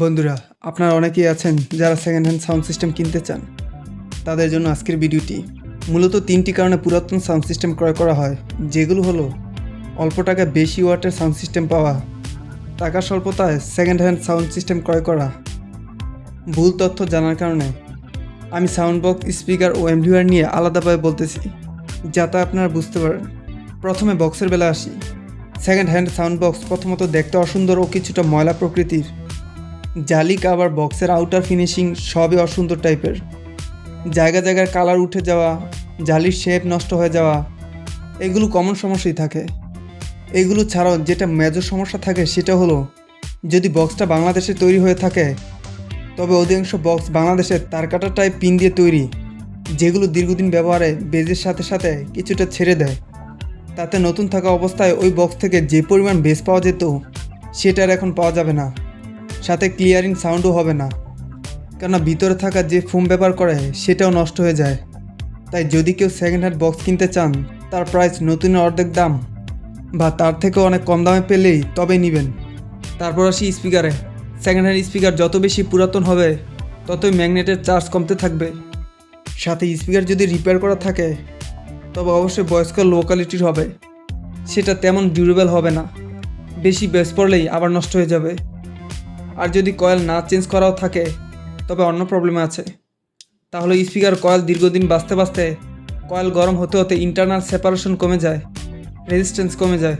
বন্ধুরা, আপনারা অনেকেই আছেন যারা সেকেন্ড হ্যান্ড সাউন্ড সিস্টেম কিনতে চান। তাদের জন্য আজকের ভিডিওটি মূলত তিনটি কারণে পুরাতন সাউন্ড সিস্টেম ক্রয় করা হয়, যেগুলো হলো অল্প টাকা বেশি ওয়াটের সাউন্ড সিস্টেম পাওয়া, টাকা স্বল্পতায় সেকেন্ড হ্যান্ড সাউন্ড সিস্টেম ক্রয় করা। ভুল তথ্য জানার কারণে আমি সাউন্ড বক্স স্পিকার ও এমভিআর নিয়ে আলাদাভাবে বলতেছি, যাতে আপনারা বুঝতে পারেন। প্রথমে বক্সের বেলা আসি। সেকেন্ড হ্যান্ড সাউন্ড বক্স প্রথমত দেখতে অসুন্দর ও কিছুটা ময়লা প্রকৃতির। জালি কাভার বক্সের আউটার ফিনিশিং সবই অসুন্দর টাইপের জায়গা জায়গার কালার উঠে যাওয়া, জালির শেপ নষ্ট হয়ে যাওয়া, এগুলো কমন সমস্যাই থাকে। এগুলো ছাড়াও যেটা মেজর সমস্যা থাকে সেটা হলো, যদি বক্সটা বাংলাদেশে তৈরি হয়ে থাকে, তবে অধিকাংশ বক্স বাংলাদেশে তার কাটা টাইপ পিন দিয়ে তৈরি, যেগুলো দীর্ঘদিন ব্যবহারে বেজের সাথে সাথে কিছুটা ছেড়ে দেয়। তাতে নতুন থাকা অবস্থায় ওই বক্স থেকে যে পরিমাণ বেজ পাওয়া যেত, সেটা আর এখন পাওয়া যাবে না। সাথে ক্লিয়ারিং সাউন্ডও হবে না। কেননা ভিতরে থাকা যে ফোম ব্যবহার করে, সেটাও নষ্ট হয়ে যায়। তাই যদি কেউ সেকেন্ড হ্যান্ড বক্স কিনতে চান, তার প্রাইস নতুনের অর্ধেক দাম বা তার থেকে অনেক কম দামে পেলেই তবেই নেবেন। তারপর আসি স্পিকারে সেকেন্ড হ্যান্ড স্পিকার যত বেশি পুরাতন হবে, ততই ম্যাগনেটের চার্জ কমতে থাকবে। সাথে স্পিকার যদি রিপেয়ার করা থাকে, তবে অবশ্যই বয়স্ক লো কোয়ালিটির হবে। সেটা তেমন ডিউরেবল হবে না। বেশি বেস পড়লেই আবার নষ্ট হয়ে যাবে। আর যদি কয়েল না চেঞ্জ করাও থাকে, তবে অন্য প্রবলেম আছে। তাহলে স্পিকার কয়েল দীর্ঘদিন বাঁচতে বাঁচতে, কয়েল গরম হতে হতে ইন্টারনাল সেপারেশন কমে যায় রেজিস্ট্যান্স কমে যায়।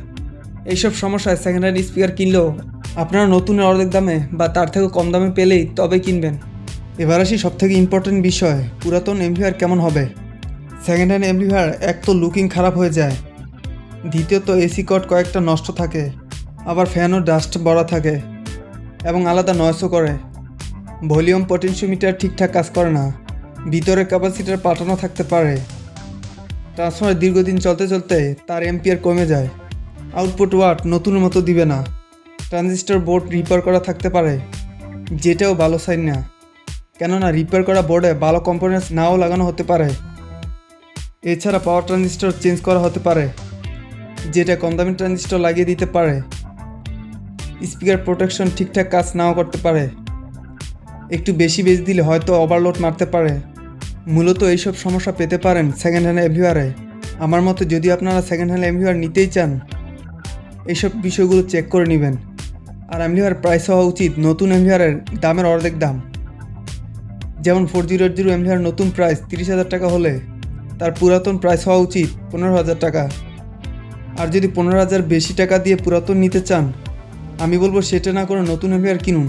এইসব সমস্যায় সেকেন্ড হ্যান্ড স্পিকার কিনলেও আপনারা নতুনের অর্ধেক দামে বা তার থেকেও কম দামে পেলেই তবে কিনবেন। এবার আসি সবথেকে ইম্পর্টেন্ট বিষয়, পুরাতন এমভিআর কেমন হবে? সেকেন্ড হ্যান্ড এমভিআর এক তো লুকিং খারাপ হয়ে যায়, দ্বিতীয়ত এসি কট কয়েকটা নষ্ট থাকে, আবার ফ্যানও ডাস্ট বড়া থাকে। এবং আলাদা নয়েসও করে। ভলিউম পটেনশিওমিটার ঠিকঠাক কাজ করে না। ভিতরে ক্যাপাসিটার পাঠানো থাকতে পারে। ট্রান্সফার দীর্ঘদিন চলতে চলতে তার এম্পিয়ার কমে যায়। আউটপুট ওয়াট নতুন মতো দিবে না। ট্রানজিস্টর বোর্ড রিপেয়ার করা থাকতে পারে। যেটাও ভালো সাইন না। কেননা রিপেয়ার করা বোর্ডে ভালো কম্পোনেন্টস নাও লাগানো হতে পারে। এছাড়া পাওয়ার ট্রানজিস্টর চেঞ্জ করা হতে পারে। যেটা কম দামি ট্রানজিস্টর লাগিয়ে দিতে পারে। স্পিকার প্রোটেকশন ঠিকঠাক কাজ নাও করতে পারে। একটু বেশি বেজ দিলে হয়তো ওভারলোড মারতে পারে। মূলত এইসব সমস্যা পেতে পারেন সেকেন্ড হ্যান্ড এমভিআরে আমার মতে যদি আপনারা সেকেন্ড হ্যান্ড এমভিআর নিতেই চান, এইসব বিষয়গুলো চেক করে নেবেন। আর এমভিআর প্রাইস হওয়া উচিত নতুন এমভিআরের দামের অর্ধেক দাম। যেমন ফোর জিরো জিরো এমভিআর নতুন প্রাইস তিরিশ হাজার টাকা হলে তার পুরাতন প্রাইস হওয়া উচিত পনেরো হাজার টাকা। আর যদি পনেরো হাজার বেশি টাকা দিয়ে পুরাতন নিতে চান আমি বলব সেটা না করে নতুন এমভিআর কিনুন।